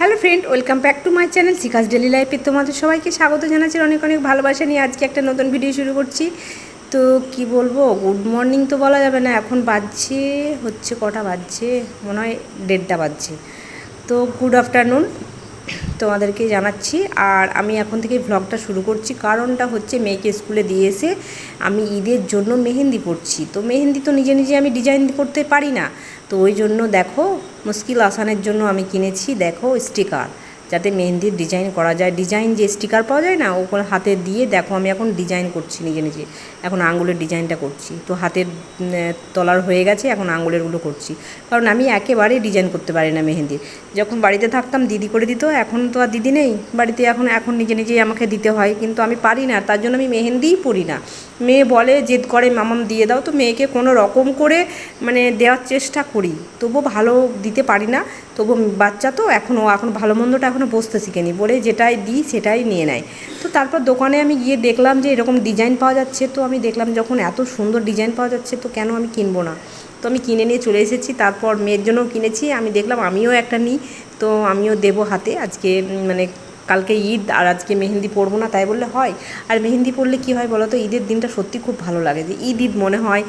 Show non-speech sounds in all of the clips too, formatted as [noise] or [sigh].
Hello friend, welcome back to my channel Shikha's daily লাইফে। তোমাদের সবাইকে স্বাগত জানাচ্ছি, অনেক অনেক ভালোবাসা নিয়ে আজকে একটা নতুন ভিডিও শুরু করছি। তো কি বলব গুড মর্নিং তো বলা যাবে না, এখন বাজছে, হচ্ছে কটা বাজছে? মনে হয় দেড়টা বাজছে। তো গুড আফটারনুন তোমাদেরকে জানাচ্ছি। আর আমি এখন থেকে ভ্লগটা শুরু করছি, কারণটা হচ্ছে মেয়েকে স্কুলে দিয়ে এসে আমি ঈদের জন্য মেহেন্দি পড়ছি তো মেহেন্দি তো নিজে নিজে আমি ডিজাইন করতে পারি না। তো ওই জন্য দেখো মুশকিল আসানের জন্য আমি কিনেছি দেখো স্টিকার যাতে মেহেন্দির ডিজাইন করা যায়। ডিজাইন যে স্টিকার পাওয়া যায় না, ওগুলো হাতে দিয়ে দেখো আমি এখন ডিজাইন করছি নিজে নিজে। এখন আঙুলের ডিজাইনটা করছি। তো হাতের তলার হয়ে গেছে, এখন আঙুলেরগুলো করছি। কারণ আমি একেবারে ডিজাইন করতে পারি না মেহেন্দির যখন বাড়িতে থাকতাম, দিদি করে দিত, এখন তো আর দিদি নেই। বাড়িতে এখন এখন নিজে নিজেই আমাকে দিতে হয়। কিন্তু আমি পারি না, তার জন্য আমি মেহেন্দিই পড়ি না। মেয়ে বলে, জেদ করে মামাম দিয়ে দাও। তো মেয়েকে কোনো রকম করে মানে দেওয়ার চেষ্টা করি। তবু ভালো দিতে পারি না। তবু বাচ্চা তো এখনও এখন ভালো মন্দটা এখনও বসতে শিখেনি। বলে যেটাই দিই সেটাই নিয়ে নেয়। তো তারপর দোকানে আমি গিয়ে দেখলাম যে এরকম ডিজাইন পাওয়া যাচ্ছে। তো আমি দেখলাম যখন এত সুন্দর ডিজাইন পাওয়া যাচ্ছে, তো কেন আমি কিনবো না? তো আমি কিনে নিয়ে চলে এসেছি। তারপর মেয়ের জন্যও কিনেছি। আমি দেখলাম আমিও একটা নিই। তো আমিও দেবো হাতে। আজকে মানে কালকে ঈদ, আর আজকে মেহেন্দি পরবো না, তাই বললে হয়। আর মেহেন্দি পরলে কি হয় বলো তো ঈদের দিনটা সত্যি খুব ভালো লাগে। যে ঈদ ঈদ মনে হয়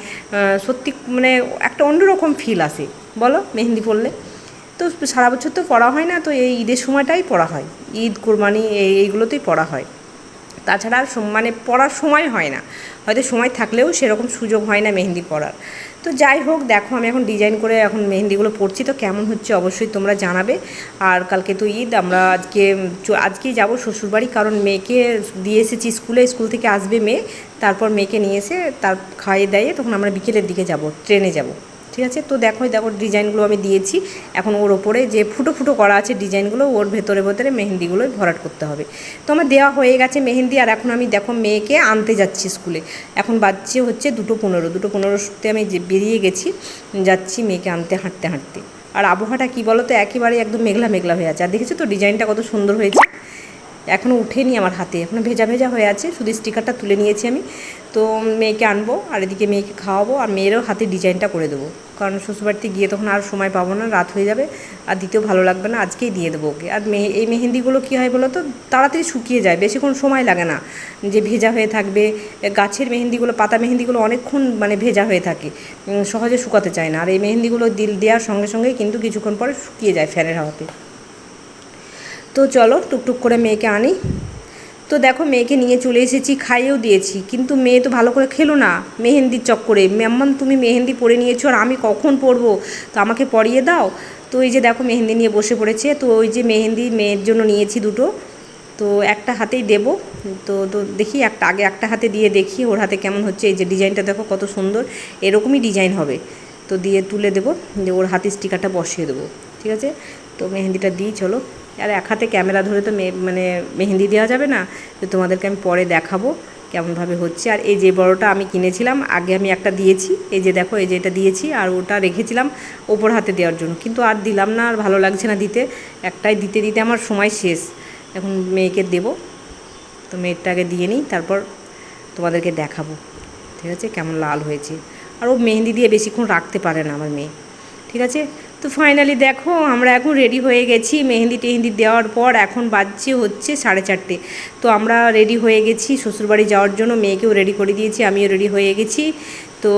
সত্যি মানে একটা অন্যরকম ফিল আসে। বলো মেহেন্দি পরলে? তো সারা বছর তো পড়া হয় না, তো এই ঈদের সময়টাই পড়া হয়। ঈদ, কোরবানি, এই এইগুলোতেই পড়া হয়। তাছাড়া আর মানে পড়ার সময় হয় না। হয়তো সময় থাকলেও সেরকম সুযোগ হয় না মেহেন্দি পড়ার। তো যাই হোক, দেখো আমি এখন ডিজাইন করে এখন মেহেন্দিগুলো পড়ছি, তো কেমন হচ্ছে অবশ্যই তোমরা জানাবে। আর কালকে তো ঈদ, আমরা আজকে আজকেই যাব শ্বশুরবাড়ি, কারণ মেয়েকে দিয়ে এসেছি স্কুলে, স্কুল থেকে আসবে মেয়ে, তারপর মেয়েকে নিয়ে এসে তার খাইয়ে দেয়ে তখন আমরা বিকেলের দিকে যাব, ট্রেনে যাব। ঠিক আছে? তো দেখো দেখো ডিজাইনগুলো আমি দিয়েছি। এখন ওর ওপরে যে ফুটো ফুটো করা আছে ডিজাইনগুলো, ওর ভেতরে ভেতরে মেহেন্দিগুলো ভরাট করতে হবে। তো আমার দেওয়া হয়ে গেছে মেহেন্দি, আর এখন আমি দেখো মেয়েকে আনতে যাচ্ছি স্কুলে। এখন বাজছে হচ্ছে দুটো পনেরো। দুটো পনেরো পনেরোতে আমি বেরিয়ে গেছি, যাচ্ছি মেয়েকে আনতে হাঁটতে হাঁটতে। আর আবহাওয়াটা কী বলো তো? একেবারে একদম মেঘলা মেঘলা হয়ে আছে। আর দেখেছ তো ডিজাইনটা কত সুন্দর হয়েছে? এখনও উঠেনি আমার হাতে। এখনও ভেজা ভেজা হয়ে আছে। শুধু স্টিকারটা তুলে নিয়েছি আমি। তো মেয়েকে আনব, আর এদিকে মেয়েকে খাওয়াবো, আর মেয়েরও হাতে ডিজাইনটা করে দেবো। কারণ শ্বশুরবাড়িতে গিয়ে তখন আর সময় পাবো না, রাত হয়ে যাবে, আর দিতেও ভালো লাগবে না, আজকেই দিয়ে দেবো ওকে। আর মেহে এই মেহেন্দিগুলো কী হয় বলো তো, তাড়াতাড়ি শুকিয়ে যায়, বেশিক্ষণ সময় লাগে না। যে ভেজা হয়ে থাকবে গাছের মেহেন্দিগুলো, পাতা মেহেন্দিগুলো অনেকক্ষণ মানে ভেজা হয়ে থাকে সহজে শুকাতে চায় না। আর এই মেহেন্দিগুলো দিল দেওয়ার সঙ্গে সঙ্গেই কিন্তু কিছুক্ষণ পরে শুকিয়ে যায় ফ্যানের হাওয়াতে। তো চলো টুকটুক করে মেয়েকে আনি তো দেখো মেয়েকে নিয়ে চলে এসেছি, খাইয়েও দিয়েছি। কিন্তু মেয়ে তো ভালো করে খেলো না, মেহেন্দির চক্করে। ম্যাম্মান তুমি মেহেন্দি পরে নিয়েছো আর আমি কখন পরবো? তো আমাকে পরিয়ে দাও। তো এই যে দেখো মেহেন্দি নিয়ে বসে পড়েছে। তো ওই যে মেহেন্দি মেয়ের জন্য নিয়েছি দুটো। তো একটা হাতেই দেব। তো তো দেখি একটা, আগে একটা হাতে দিয়ে দেখি, ওর হাতে কেমন হচ্ছে। এই যে ডিজাইনটা দেখো কত সুন্দর। এরকমই ডিজাইন হবে। তো দিয়ে তুলে দেবো। যে ওর হাতে স্টিকারটা বসিয়ে দেবো। ঠিক আছে? তো মেহেন্দিটা দিই, চলো। আর এক হাতে ক্যামেরা ধরে তো মানে মেহেন্দি দেওয়া যাবে না, তো তোমাদেরকে আমি পরে দেখাবো কেমনভাবে হচ্ছে। আর এই যে বড়টা আমি কিনেছিলাম, আগে আমি একটা দিয়েছি, এই যে দেখো, এই যে এটা দিয়েছি, আর ওটা রেখেছিলাম ওপর হাতে দেওয়ার জন্য। কিন্তু আর দিলাম না, আর ভালো লাগছে না দিতে। একটাই দিতে দিতে আমার সময় শেষ। এখন মেয়েকে দেবো। তো মেয়েরটা আগে দিয়ে নিই, তারপর তোমাদেরকে দেখাবো। ঠিক আছে? কেমন লাল হয়েছে। আর ও মেহেন্দি দিয়ে বেশিক্ষণ রাখতে পারে না আমার মেয়ে। ঠিক আছে? তো ফাইনালি দেখো, আমরা এখন রেডি হয়ে গেছি মেহেন্দি টেহেন্দি দেওয়ার পর এখন বাজছে হচ্ছে সাড়ে চারটে। তো আমরা রেডি হয়ে গেছি, শ্বশুরবাড়ি যাওয়ার জন্য মেয়েকেও রেডি করে দিয়েছি, আমিও রেডি হয়ে গেছি। তো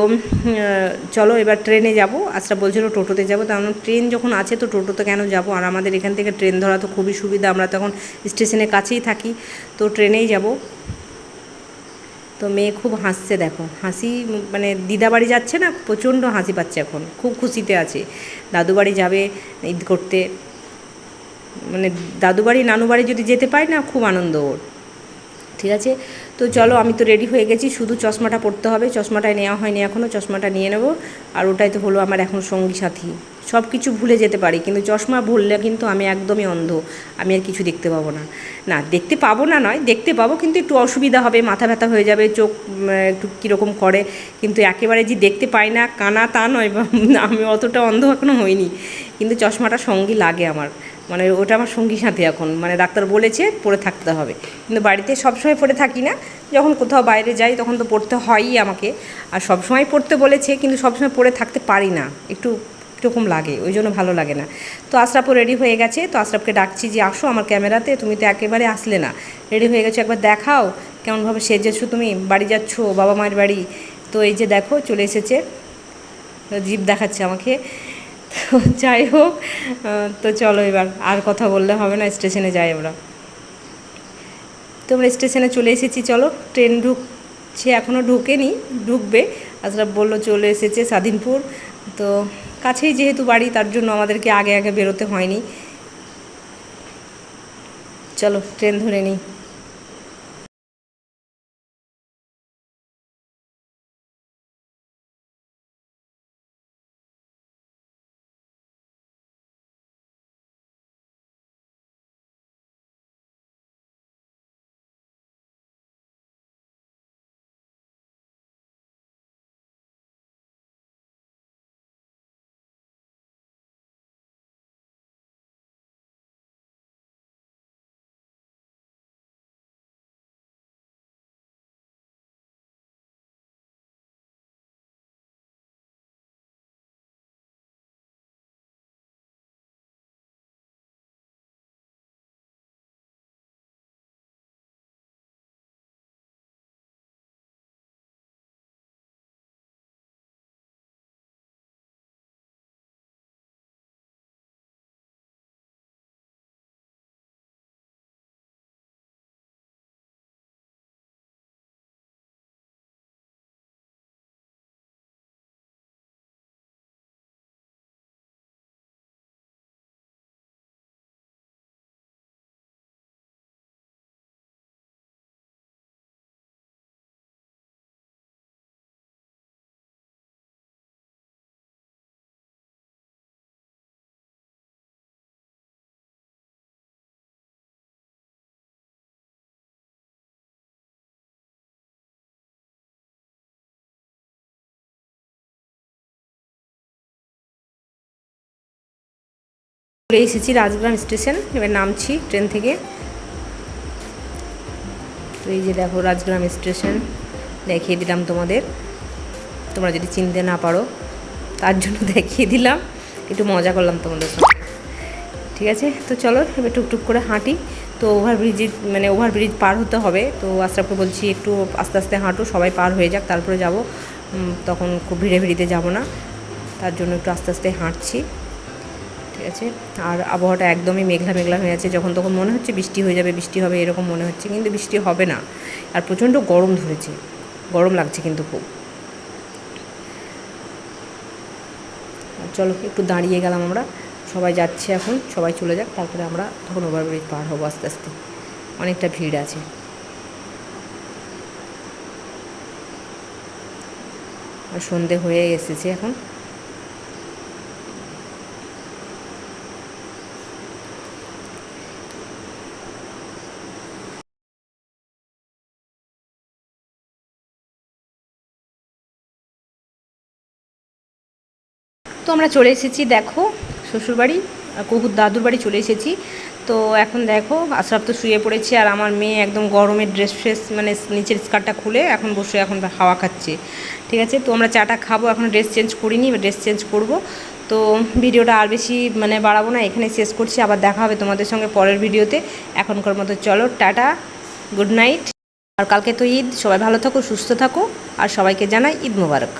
চলো এবার ট্রেনে যাব। আজটা বলছিল টোটোতে যাব, তো আমরা ট্রেন যখন আছে তো টোটোতে কেন যাব? আর আমাদের এখান থেকে ট্রেন ধরা তো খুবই সুবিধা, আমরা তখন স্টেশনের কাছেই থাকি। তো ট্রেনেই যাব। তো মেয়ে খুব হাসছে, দেখো। হাসি মানে দিদা বাড়ি যাচ্ছে না, প্রচণ্ড হাসি পাচ্ছে এখন। খুব খুশিতে আছে। দাদু বাড়ি যাবে ঈদ করতে। মানে দাদু বাড়ি, নানু বাড়ি যদি যেতে পারি না, খুব আনন্দ ওর। ঠিক আছে? তো চলো, আমি তো রেডি হয়ে গেছি। শুধু চশমাটা পড়তে হবে। চশমাটাই নেওয়া হয়নি এখনও চশমাটা নিয়ে নেব। আর ওটাই তো হলো আমার এখন সঙ্গী সাথী। সব কিছু ভুলে যেতে পারি, কিন্তু চশমা ভুললে কিন্তু আমি একদমই অন্ধ, আমি আর কিছু দেখতে পাবো না। না, দেখতে পাবো না নয়, দেখতে পাবো, কিন্তু একটু অসুবিধা হবে, মাথা ব্যথা হয়ে যাবে, চোখ একটু কীরকম করে, কিন্তু একেবারে যে দেখতে পাই না, কানা তা নয় আমি অতটা অন্ধ এখনও হইনি, কিন্তু চশমাটা সঙ্গী লাগে আমার মানে ওটা আমার সঙ্গী সাথে এখন মানে ডাক্তার বলেছে পরে থাকতে হবে, কিন্তু বাড়িতে সবসময় পরে থাকি না, যখন কোথাও বাইরে যাই তখন তো পড়তে হয়ই আমাকে, আর সবসময় পড়তে বলেছে, কিন্তু সবসময় পরে থাকতে পারি না, একটু কীরকম লাগে, ওই জন্য ভালো লাগে না। তো আশরাফও রেডি হয়ে গেছে, তো আশরাফকে ডাকছি যে আসো আমার ক্যামেরাতে, তুমি তো একেবারে আসলে না। রেডি হয়ে গেছো, একবার দেখাও কেমনভাবে সেজেছো তুমি, বাড়ি যাচ্ছ, বাবা মায়ের বাড়ি। তো এই যে দেখো, চলে এসেছে জিপ দেখাচ্ছে আমাকে। তো যাই হোক তো চলো এবার, আর কথা বললে হবে না, স্টেশনে যাই আমরা। তো আমরা স্টেশনে চলে এসেছি, চলো, ট্রেন ঢুকছে এখনও ঢুকেনি, ঢুকবে। আশরাফ বলল চলে এসেছে স্বাধীনপুর তো কাছেই যেহেতু বাড়ি তার জন্য আমাদেরকে আগে আগে বেরোতে হয়নি। চলো ট্রেন ধরে নিই। চলে এসেছি রাজগ্রাম স্টেশন, এবার নামছি ট্রেন থেকে। তো এই যে দেখো রাজগ্রাম স্টেশন, দেখিয়ে দিলাম তোমাদের। তোমরা যদি চিনতে না পারো, তার জন্য [laughs] দেখিয়ে দিলাম। একটু মজা করলাম তোমাদের সঙ্গে। ঠিক আছে? তো চলো, এবার টুকটুক করে হাঁটি। তো ওভারব্রিজে মানে ওভারব্রিজ পার হতে হবে। তো আশরাফকে বলছি একটু আস্তে আস্তে হাঁটো, সবাই পার হয়ে যাক, তারপরে যাব। তখন খুব ভিড়ে ভিড়িতে যাব না। তার জন্য একটু আস্তে আস্তে হাঁটছি। ঠিক আছে আর আবহাওয়াটা একদমই মেঘলা মেঘলা হয়ে আছে। যখন তখন মনে হচ্ছে বৃষ্টি হয়ে যাবে, বৃষ্টি হবে, এরকম মনে হচ্ছে। কিন্তু বৃষ্টি হবে না। আর প্রচণ্ড গরম ধরেছে। গরম লাগছে কিন্তু খুব। চলো, একটু দাঁড়িয়ে গেলাম আমরা। সবাই যাচ্ছে এখন। সবাই চলে যাক। তারপরে আমরা তখন ওভারব্রিজ পার হব আস্তে আস্তে। অনেকটা ভিড় আছে। আর সন্ধে হয়ে এসেছে এখন। তো আমরা চলে এসেছি, দেখো, শ্বশুরবাড়ি কুকুর দাদুর বাড়ি চলে এসেছি। তো এখন দেখো, আশরাফ তো শুয়ে পড়েছে, আর আমার মেয়ে একদম গরমের ড্রেস ফ্রেস মানে নিচের স্কার্টটা খুলে এখন বসে এখন হাওয়া খাচ্ছে। ঠিক আছে, তো আমরা চাটা খাব, এখন ড্রেস চেঞ্জ করিনি ড্রেস চেঞ্জ করব। তো ভিডিওটা আর বেশি মানে বাড়াবো না, এখানে শেষ করছি, আবার দেখা হবে তোমাদের সঙ্গে পরের ভিডিওতে। এখনকার মতো চলো, টাটা গুড নাইট আর কালকে তো ঈদ, সবাই ভালো থাকো, সুস্থ থাকো, আর সবাইকে জানাই ঈদ মোবারক।